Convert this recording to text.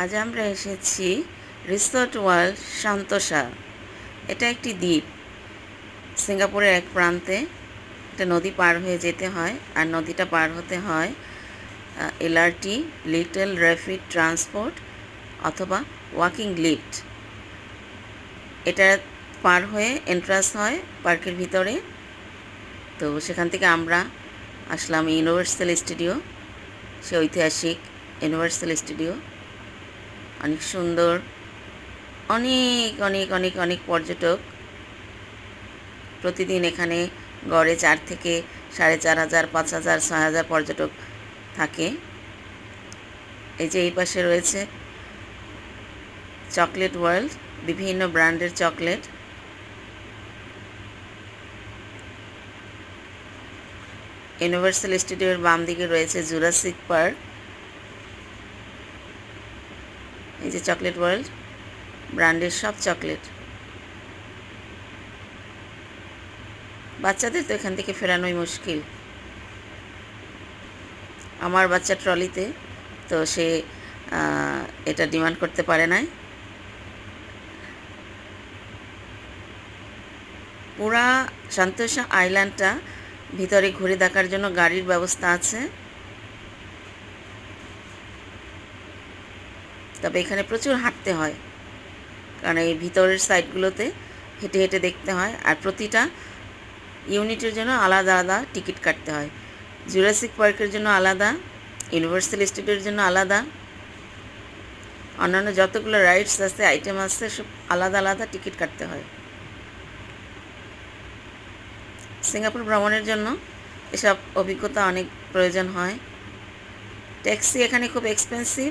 আজ আমরা এসেছি রিসোর্ট ওয়ার্ল্ড সান্তোসা। এটা একটি দ্বীপ। সিঙ্গাপুরের এক প্রান্তে একটা নদী পার হয়ে যেতে হয় আর নদীটা পার হতে হয় এলআরটি, লিটল র্যাপিড ট্রান্সপোর্ট অথবা ওয়াকিং লিফট। এটা পার হয়ে এন্ট্রান্স হয় পার্কের ভিতরে। তো সেখান থেকে আমরা আসলাম ইউনিভার্সাল স্টুডিও, সে ঐতিহাসিক ইউনিভার্সাল স্টুডিও। অনেক সুন্দর, অনেক অনেক অনেক অনেক পর্যটক। প্রতিদিন এখানে গড়ে চার থেকে সাড়ে চার হাজার, পাঁচ হাজার, ছয় হাজার পর্যটক থাকে। এই যে এই পাশে রয়েছে চকলেট ওয়ার্ল্ড, বিভিন্ন ব্র্যান্ডের চকলেট। ইউনিভার্সাল স্টুডিওর বাম দিকে রয়েছে জুরাসিক পার্ক। এই যে চকলেট ওয়ার্ল্ড ব্র্যান্ডের সব চকলেট। বাচ্চাদের তো এখান থেকে ফেরানোই মুশকিল। আমার বাচ্চা ট্রলিতে, তো সে এটা ডিমান্ড করতে পারে নাই। পুরা সন্তোষা আইল্যান্ডটা ভিতরে ঘুরে দেখার জন্য গাড়ির ব্যবস্থা আছে। তবে এখানে প্রচুর হাঁটতে হয়। কারণ এই ভিতরের সাইডগুলোতে হেঁটে হেঁটে দেখতে হয়। আর প্রতিটা ইউনিটের জন্য আলাদা আলাদা টিকিট কাটতে হয়। জুরাসিক পার্কের জন্য আলাদা, ইউনিভার্সাল স্টুডিওর জন্য আলাদা, অন্যান্য যতগুলো রাইডস আছে, আইটেম আছে, সব আলাদা আলাদা টিকিট কাটতে হয়। সিঙ্গাপুর ভ্রমণের জন্য এসব অভিজ্ঞতা অনেক প্রয়োজন হয়। ট্যাক্সি এখানে খুব এক্সপেন্সিভ